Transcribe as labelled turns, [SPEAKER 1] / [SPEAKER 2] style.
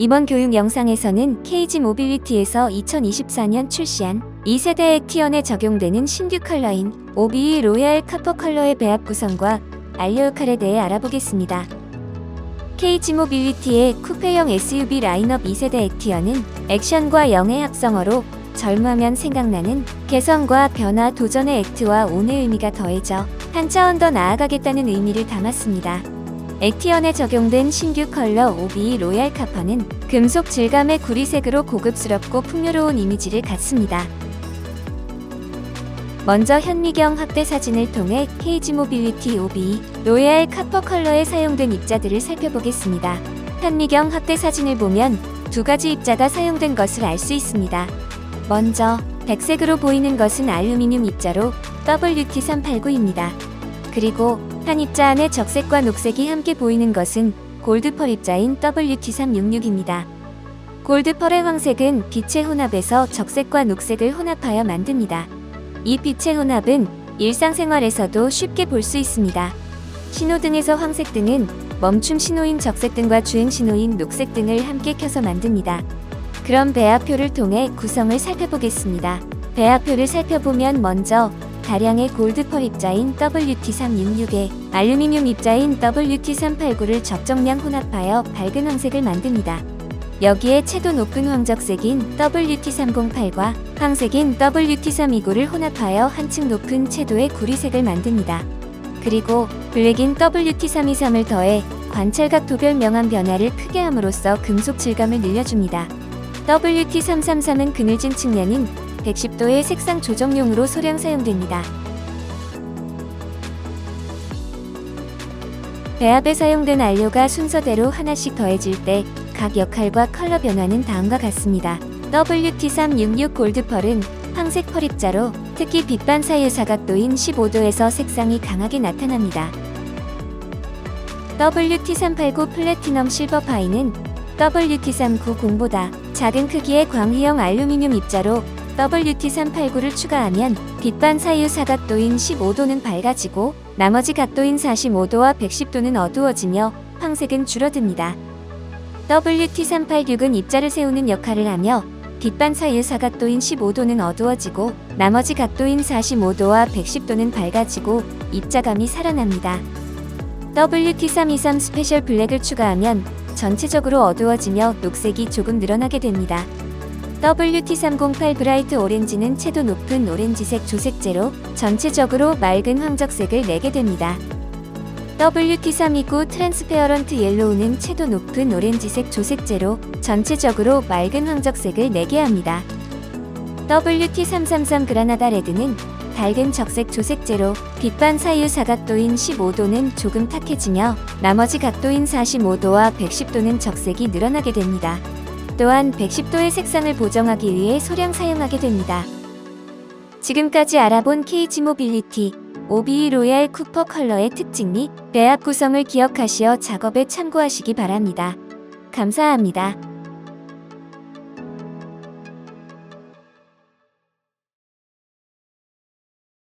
[SPEAKER 1] 이번 교육 영상에서는 KG 모빌리티에서 2024년 출시한 2세대 액티언에 적용되는 신규 컬러인 OBE 로얄 카퍼 컬러의 배합 구성과 역할에 대해 알아보겠습니다. KG 모빌리티의 쿠페형 SUV 라인업 2세대 액티언은 액션과 영의 합성어로 젊으면 생각나는 개성과 변화 도전의 액트와 온의 의미가 더해져 한 차원 더 나아가겠다는 의미를 담았습니다. 액티언에 적용된 신규 컬러 OBE 로얄 카퍼는 금속 질감의 구리색으로 고급스럽고 풍요로운 이미지를 갖습니다. 먼저 현미경 확대 사진을 통해 KG 모빌리티 OBE 로얄 카퍼 컬러에 사용된 입자들을 살펴보겠습니다. 현미경 확대 사진을 보면 두 가지 입자가 사용된 것을 알 수 있습니다. 먼저 백색으로 보이는 것은 알루미늄 입자로 WT389입니다. 그리고 한 입자 안에 적색과 녹색이 함께 보이는 것은 골드펄 입자인 WT366입니다. 골드펄의 황색은 빛의 혼합에서 적색과 녹색을 혼합하여 만듭니다. 이 빛의 혼합은 일상생활에서도 쉽게 볼 수 있습니다. 신호등에서 황색 등은 멈춤 신호인 적색 등과 주행 신호인 녹색 등을 함께 켜서 만듭니다. 그럼 배합표를 통해 구성을 살펴보겠습니다. 배합표를 살펴보면 먼저 다량의 골드펄 입자인 WT366에 알루미늄 입자인 WT389를 적정량 혼합하여 밝은 황색을 만듭니다. 여기에 채도 높은 황적색인 WT308과 황색인 WT329를 혼합하여 한층 높은 채도의 구리색을 만듭니다. 그리고 블랙인 WT323을 더해 관찰각 도별 명암 변화를 크게 함으로써 금속 질감을 늘려줍니다. WT333은 그늘진 측면인 110도의 색상 조정용으로 소량 사용됩니다. 배합에 사용된 안료가 순서대로 하나씩 더해질 때 각 역할과 컬러 변화는 다음과 같습니다. WT366 골드펄은 황색 펄입자로 특히 빛반 사유 사각도인 15도에서 색상이 강하게 나타납니다. WT389 플래티넘 실버 파이는 WT390보다 작은 크기의 광휘형 알루미늄 입자로 WT389를 추가하면 빛반 사유 사각도인 15도는 밝아지고 나머지 각도인 45도와 110도는 어두워지며 황색은 줄어듭니다. WT386은 입자를 세우는 역할을 하며 빛반 사유 사각도인 15도는 어두워지고 나머지 각도인 45도와 110도는 밝아지고 입자감이 살아납니다. WT323 스페셜 블랙을 추가하면 전체적으로 어두워지며 녹색이 조금 늘어나게 됩니다. WT308 브라이트 오렌지는 채도 높은 오렌지색 조색제로 전체적으로 맑은 황적색을 내게 됩니다. WT329 트랜스페어런트 옐로우는 채도 높은 오렌지색 조색제로 전체적으로 맑은 황적색을 내게 합니다. WT333 그라나다 레드는 밝은 적색 조색제로 빛반 사유 사각도인 15도는 조금 탁해지며 나머지 각도인 45도와 110도는 적색이 늘어나게 됩니다. 또한 110도의 색상을 보정하기 위해 소량 사용하게 됩니다. 지금까지 알아본 KG 모빌리티 OBE 로얄 쿠퍼 컬러의 특징 및 배합 구성을 기억하시어 작업에 참고하시기 바랍니다. 감사합니다.